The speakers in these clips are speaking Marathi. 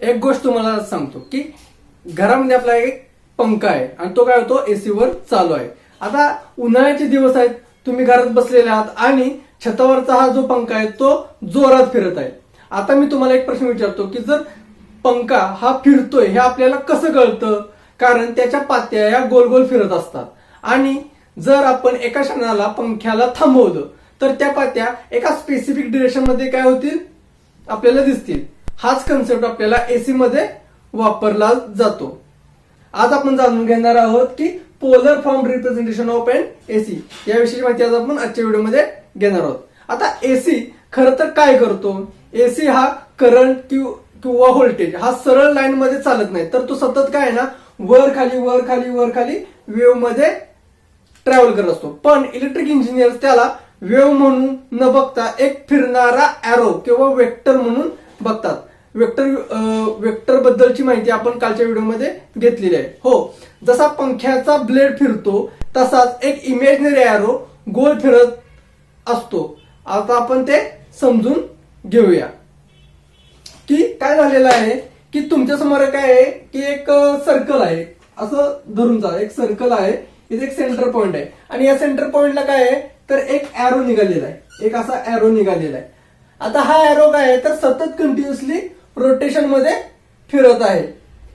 एक गोष्ट तुम्हाला सांगतो की घरामध्ये आपला एक पंखा आहे आणि तो काय होतो? एसी वर चालू आहे. आता उन्हाळ्याचे दिवस आहेत तुम्ही घरात बसलेले आहात आणि छतावरचा हा जो पंखा आहे तो जोरात फिरत आहे. आता मी तुम्हाला एक प्रश्न विचारतो की जर पंखा हा फिरतोय हे आपल्याला कसं कळतं? कारण त्याच्या पात्या या गोल गोल फिरत असतात. आणि जर आपण एका क्षणाला पंख्याला थांबवलं तर त्या पात्या एका स्पेसिफिक डिरेक्शनमध्ये काय होतील? आपल्याला दिसतील. हाच कन्सेप्ट आपल्याला एसी मध्ये वापरला जातो. आज आपण जाणून घेणार आहोत की polar form representation of and AC याविषयी माहिती आज आपण आजच्या व्हिडिओमध्ये घेणार आहोत. आता एसी खरं तर काय करतो? एसी हा करंट किंवा व्होल्टेज हा सरळ लाईन मध्ये चालत नाही. तर तो सतत काय आहे ना वर खाली वर खाली वर खाली वेव्हमध्ये ट्रॅव्हल करत असतो. पण इलेक्ट्रिक इंजिनियर त्याला वेव्ह म्हणून न बघता एक फिरणारा अॅरो किंवा वेक्टर म्हणून बघतात. वेक्टर वेक्टर बद्दलची माहिती आपण कालच्या व्हिडिओमध्ये घेतलेली आहे. हो जसा पंख्याचा ब्लेड फिरतो तसाच एक इमेजनरी एरो गोल फिरत असतो. आता आपण ते समजून घेऊया. की काय झालेलं आहे की तुमच्यासमोर काय आहे की एक सर्कल आहे. असं धरून जा. एक सर्कल आहे इथे एक सेंटर पॉइंट आहे. आणि या सेंटर पॉइंटला काय आहे तर एक एरो निघालेला आहे. एक असा एरो निघालेला आहे. आता हा अॅरो काय आहे? तर सतत कंटिन्युअसली रोटेशनमध्ये फिरत आहे.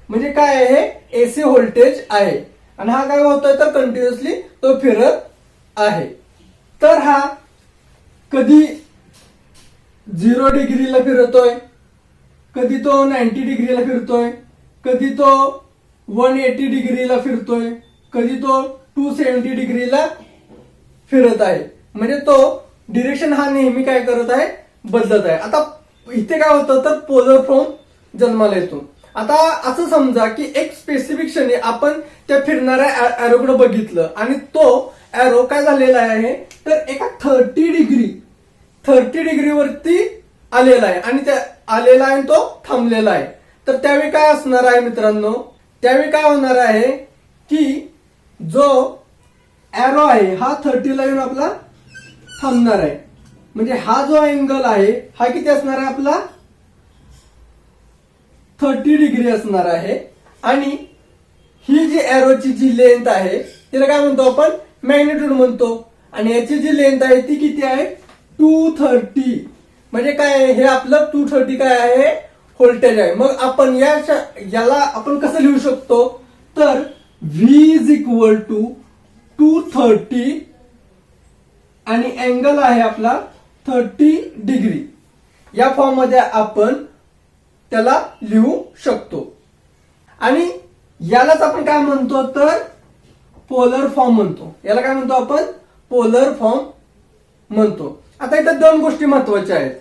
म्हणजे काय आहे? एसी व्होल्टेज आहे. आणि हा काय होतोय? तर कंटिन्युअसली तो फिरत आहे. तर हा कधी झिरो डिग्रीला फिरतोय? कधी तो नाईन्टी डिग्रीला फिरतोय? कधी तो वन एटी डिग्रीला फिरतोय? कधी तो टू सेवन्टी डिग्रीला फिरत आहे. म्हणजे तो डिरेक्शन हा नेहमी काय करत आहे? बदलत आहे. आता इथे काय होतं तर पोलर फॉर्म जन्माला येतो. आता असं समजा की एक स्पेसिफिक क्षणी आपण त्या फिरणाऱ्या अॅरोकडे बघितलं आणि तो ॲरो काय झालेला आहे? तर एका थर्टी डिग्री थर्टी डिग्रीवरती आलेला आहे आणि त्या आलेला आहे आणि तो थांबलेला आहे. तर त्यावेळी काय असणार आहे मित्रांनो? त्यावेळी काय होणार आहे की जो ॲरो आहे हा थर्टीला येऊन आपला थांबणार आहे. म्हणजे हा जो अँगल आहे हा किती असणार आहे आपला? थर्टी डिग्री असणार आहे. आणि ही जी एरोची जी लेंथ आहे तिला काय म्हणतो आपण? मॅग्नेट्यूड म्हणतो. आणि याची जी लेंथ आहे ती किती आहे? टू थर्टी म्हणजे काय आहे? हे आपलं टू थर्टी काय आहे? व्होल्टेज आहे. मग आपण या याला आपण कसं लिहू शकतो? तर V is equal to two thirty आणि अँगल आहे आपला थर्टी डिग्री. या फॉर्ममध्ये आपण त्याला लिहू शकतो. आणि यालाच आपण काय म्हणतो तर? पोलर फॉर्म म्हणतो. याला काय म्हणतो आपण? पोलर फॉर्म म्हणतो. आता इथं दोन गोष्टी महत्त्वाच्या आहेत.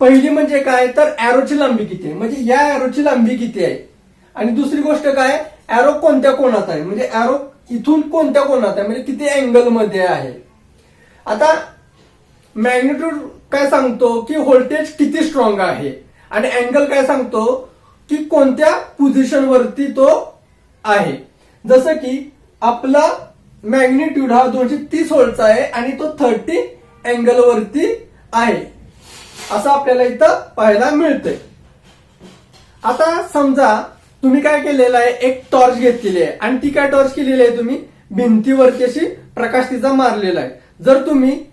पहिली म्हणजे काय? तर अॅरोची लांबी किती आहे? म्हणजे या अॅरोची लांबी किती आहे? आणि दुसरी गोष्ट काय? अॅरो कोणत्या कोणात आहे? म्हणजे अॅरो इथून कोणत्या कोणात आहे? म्हणजे किती अँगलमध्ये आहे? आता मॅग्नेट्यूड काय सांगतो की व्होल्टेज किती स्ट्रॉंग आहे? आणि अँगल काय सांगतो की कोणत्या पोझिशनवरती तो आहे? जसं की आपला मॅग्नेट्यूड हा दोनशे तीस व्होल्टचा आहे आणि तो थर्टी अँगल वरती आहे. असं आपल्याला इथं पाहायला मिळतंय. आता समजा तुम्ही काय केलेलं आहे? एक टॉर्च घेतलेली आहे. आणि ती काय टॉर्च केलेली आहे तुम्ही? भिंतीवरती अशी प्रकाश तिचा मारलेला आहे. जर तुम्ही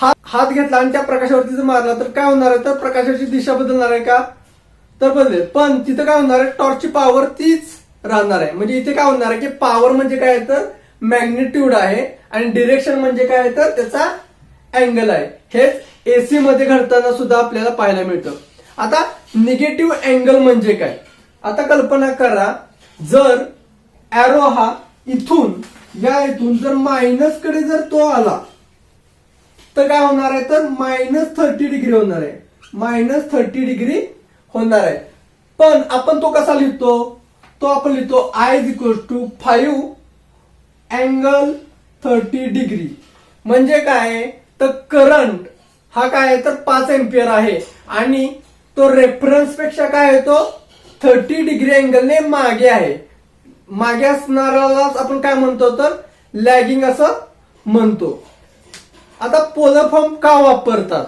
हात हात घेतला आणि त्या प्रकाशावरती जर मारला तर काय होणार आहे? तर प्रकाशाची दिशा बदलणार आहे का? तर बदलेल. पण तिथं काय होणार आहे? टॉर्चची पॉवर तीच राहणार आहे. म्हणजे इथे काय होणार आहे की पॉवर म्हणजे काय तर मॅग्नेट्यूड आहे. आणि डिरेक्शन म्हणजे काय आहे? तर त्याचा अँगल आहे. हेच एसी मध्ये घडताना सुद्धा आपल्याला पाहायला मिळतं. आता निगेटिव्ह अँगल म्हणजे काय? आता कल्पना करा जर अॅरो हा इथून या इथून जर मायनसकडे जर तो आला तर काय होणार आहे? तर मायनस थर्टी डिग्री होणार आहे. मायनस थर्टी डिग्री होणार आहे. पण आपण तो कसा लिहितो? तो आपण लिहितो I is equal to five angle thirty degree म्हणजे काय? तर करंट हा काय आहे? तर पाच एम्पियर आहे. आणि तो रेफरन्सपेक्षा काय आहे तो? थर्टी डिग्री अँगलने मागे आहे. मागे असणारालाच आपण काय म्हणतो? तर लॅगिंग असं म्हणतो. आता पोलर फॉर्म का वापरतात?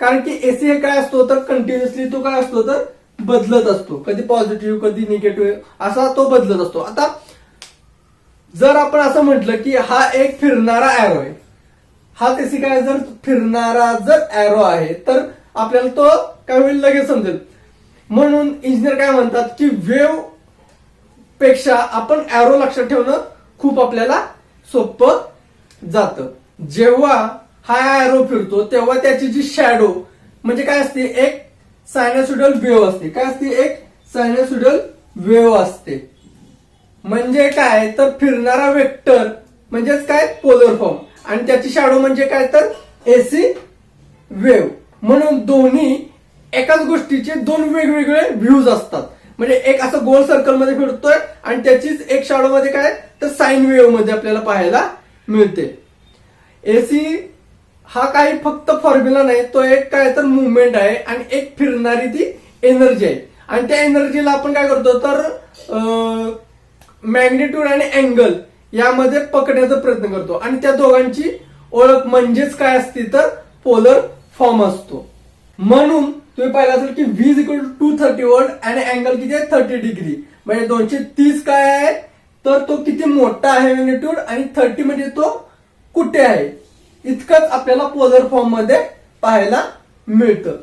कारण की एसी हे काय असतो तर कंटिन्युअसली तो काय असतो तर बदलत असतो. कधी पॉझिटिव्ह कधी निगेटिव्ह असा तो बदलत असतो. आता जर आपण असं म्हटलं की हा एक फिरणारा एरो आहे. हा एसी काय जर फिरणारा जर एरो आहे तर आपल्याला तो काय होईल? लगेच समजेल. म्हणून इंजिनियर काय म्हणतात की वेवपेक्षा आपण एरो लक्षात ठेवणं खूप आपल्याला सोपं जातं. जेव्हा हा एरो फिरतो तेव्हा त्याची जी शॅडो म्हणजे काय असते? एक सायनासुडल वेव्ह असते. काय असते? एक सायनासुडल वेव्ह असते. म्हणजे काय? तर फिरणारा वेक्टर म्हणजेच काय? पोलर फॉर्म आणि त्याची शॅडो म्हणजे काय? तर एसी वेव्ह म्हणून दोन्ही एकाच गोष्टीचे दोन वेगवेगळे व्ह्यूज असतात. म्हणजे एक असं गोल सर्कलमध्ये फिरतोय आणि त्याचीच एक शॅडो मध्ये काय? तर साईन वेव्हमध्ये आपल्याला पाहायला मिळते. एसी हा काही फक्त फॉर्म्युला नाही तो एक काय तर मुवमेंट आहे आणि एक फिरणारी ती एनर्जी आहे. आणि त्या एनर्जीला आपण काय करतो तर मॅग्नेट्यूड आणि अँगल यामध्ये पकडण्याचा प्रयत्न करतो. आणि त्या दोघांची ओळख म्हणजेच काय असते तर पोलर फॉर्म असतो. म्हणून तुम्ही पाहिलं असेल की वीज equal to two thirty volt आणि अँगल किती आहे? थर्टी डिग्री म्हणजे दोनशे तीस काय आहे? तर तो किती मोठा आहे मॅग्नेट्यूड आणि थर्टी म्हणजे तो कुठे आहे? इतकंच आपल्याला पोलर फॉर्ममध्ये पाहायला मिळतं.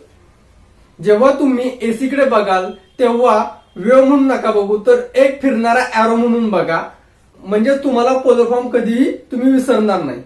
जेव्हा तुम्ही एसी कडे बघाल तेव्हा वेव म्हणून नका बघू तर एक फिरणारा एरो म्हणून बघा. म्हणजे तुम्हाला पोलर फॉर्म कधीही तुम्ही विसरणार नाही.